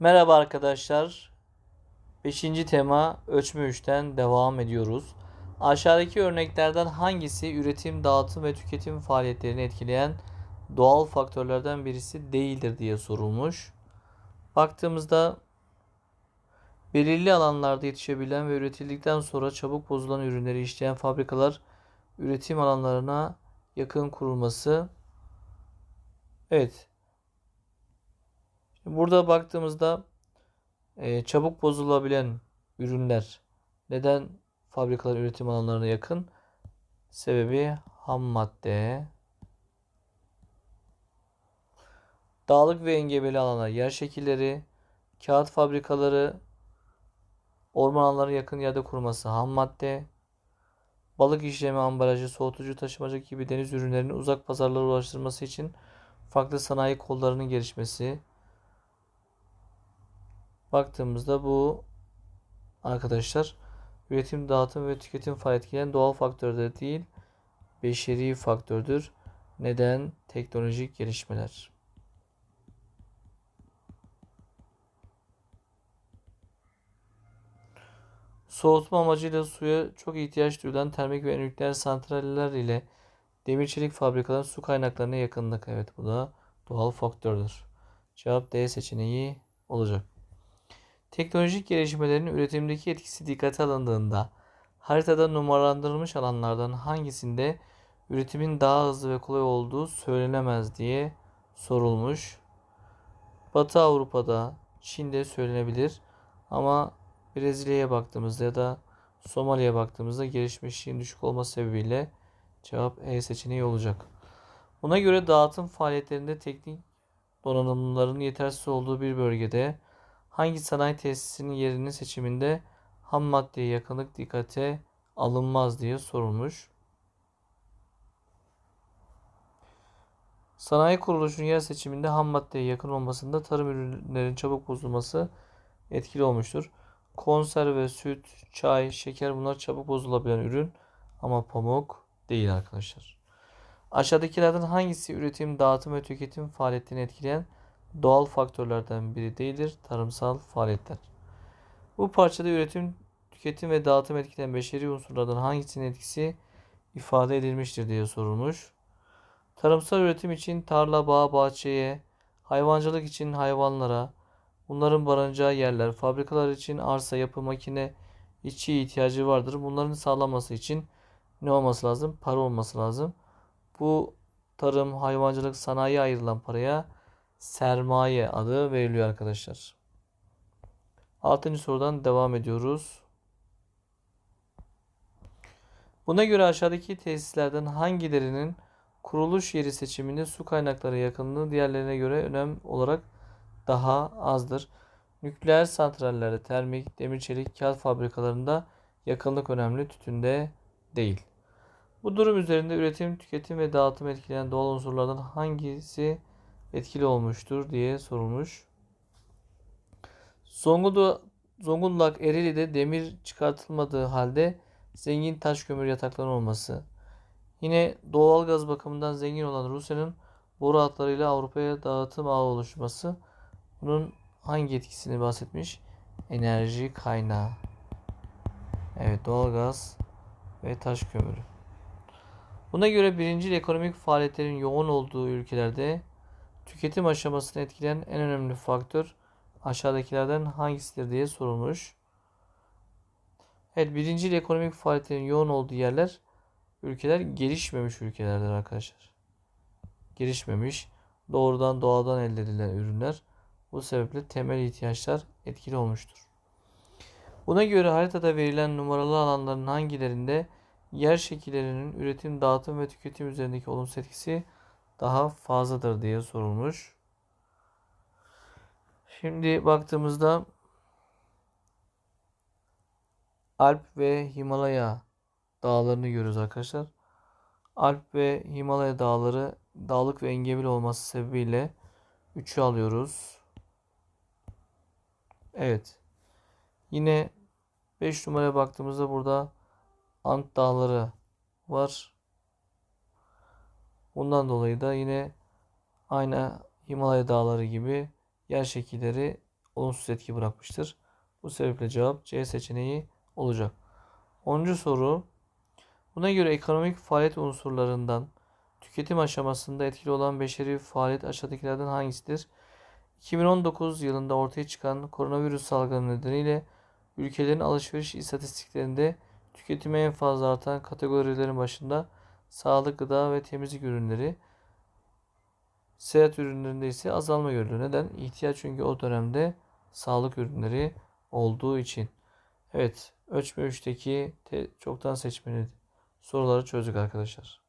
Merhaba arkadaşlar. 5. tema ölçme 3'ten devam ediyoruz. Aşağıdaki örneklerden hangisi üretim, dağıtım ve tüketim faaliyetlerini etkileyen doğal faktörlerden birisi değildir diye sorulmuş. Baktığımızda belirli alanlarda yetişebilen ve üretildikten sonra çabuk bozulan ürünleri işleyen fabrikalar üretim alanlarına yakın kurulması. Evet, Burada baktığımızda e, çabuk bozulabilen ürünler neden fabrikalar üretim alanlarına yakın? Sebebi ham madde, dağlık ve engebeli alanlar, yer şekilleri, kağıt fabrikaları, orman alanları yakın yerde kurması ham madde, balık işleme, ambalajı, soğutucu, taşımacılık gibi deniz ürünlerini uzak pazarlara ulaştırması için farklı sanayi kollarının gelişmesi, baktığımızda bu arkadaşlar üretim, dağıtım ve tüketim faaliyetleyen doğal faktörler değil, beşeri faktördür. Neden? Teknolojik gelişmeler. Soğutma amacıyla suya çok ihtiyaç duyulan termik ve nükleer santraller ile demir çelik fabrikaların su kaynaklarına yakınlık. Evet bu da doğal faktördür. Cevap D seçeneği olacak. Teknolojik gelişmelerin üretimdeki etkisi dikkate alındığında haritada numaralandırılmış alanlardan hangisinde üretimin daha hızlı ve kolay olduğu söylenemez diye sorulmuş. Batı Avrupa'da, Çin'de söylenebilir ama Brezilya'ya baktığımızda ya da Somali'ye baktığımızda gelişmişliğin düşük olması sebebiyle cevap E seçeneği olacak. Buna göre dağıtım faaliyetlerinde teknik donanımların yetersiz olduğu bir bölgede hangi sanayi tesisinin yerinin seçiminde ham maddeye yakınlık dikkate alınmaz diye sorulmuş. Sanayi kuruluşunun yer seçiminde ham maddeye yakın olmasında tarım ürünlerinin çabuk bozulması etkili olmuştur. Konserve, süt, çay, şeker bunlar çabuk bozulabilen ürün ama pamuk değil arkadaşlar. Aşağıdakilerden hangisi üretim, dağıtım ve tüketim faaliyetlerini etkileyen doğal faktörlerden biri değildir. Tarımsal faaliyetler. Bu parçada üretim, tüketim ve dağıtım etkileyen beşeri unsurlardan hangisinin etkisi ifade edilmiştir diye sorulmuş. Tarımsal üretim için tarla, bağ, bahçeye, hayvancılık için hayvanlara, bunların barınacağı yerler, fabrikalar için arsa, yapı, makine, işçi ihtiyacı vardır. Bunların sağlanması için ne olması lazım? Para olması lazım. Bu tarım, hayvancılık, sanayi ayrılan paraya sermaye adı veriliyor arkadaşlar. Altıncı sorudan devam ediyoruz. Buna göre aşağıdaki tesislerden hangilerinin kuruluş yeri seçiminde su kaynakları yakınlığı diğerlerine göre önem olarak daha azdır. Nükleer santrallerde, termik, demir çelik, kağıt fabrikalarında yakınlık önemli, tütünde değil. Bu durum üzerinde üretim, tüketim ve dağıtım etkileyen doğal unsurlardan hangisi etkili olmuştur diye sorulmuş. Zonguldak, Zonguldak Ereğli'de demir çıkartılmadığı halde zengin taş kömür yatakları olması. Yine doğal gaz bakımından zengin olan Rusya'nın boru hatlarıyla Avrupa'ya dağıtım ağı oluşması. Bunun hangi etkisini bahsetmiş? Enerji kaynağı. Evet doğal gaz ve taş kömürü. Buna göre birinci ekonomik faaliyetlerin yoğun olduğu ülkelerde Tüketim aşamasını etkileyen en önemli faktör aşağıdakilerden hangisidir diye sorulmuş. Evet birinci ekonomik faaliyetlerin yoğun olduğu yerler ülkeler gelişmemiş ülkelerdir arkadaşlar. Gelişmemiş doğrudan doğadan elde edilen ürünler bu sebeple temel ihtiyaçlar etkili olmuştur. Buna göre haritada verilen numaralı alanların hangilerinde yer şekillerinin üretim, dağıtım ve tüketim üzerindeki olumsuz etkisi daha fazladır diye sorulmuş. Şimdi baktığımızda Alp ve Himalaya dağlarını görüyoruz arkadaşlar. Alp ve Himalaya dağları dağlık ve engebeli olması sebebiyle 3'ü alıyoruz. Evet. Yine 5 numaraya baktığımızda burada Ant dağları var. Bundan dolayı da yine aynı Himalaya dağları gibi yer şekilleri olumsuz etki bırakmıştır. Bu sebeple cevap C seçeneği olacak. 10. soru. Buna göre ekonomik faaliyet unsurlarından tüketim aşamasında etkili olan beşeri faaliyet aşağıdakilerden hangisidir? 2019 yılında ortaya çıkan koronavirüs salgını nedeniyle ülkelerin alışveriş istatistiklerinde tüketimi en fazla artan kategorilerin başında sağlık, gıda ve temizlik ürünleri, seyahat ürünlerinde ise azalma görülüyor. Neden? İhtiyaç çünkü o dönemde sağlık ürünleri olduğu için. Evet, ölçme 3'teki te- çoktan seçmeli soruları çözdük arkadaşlar.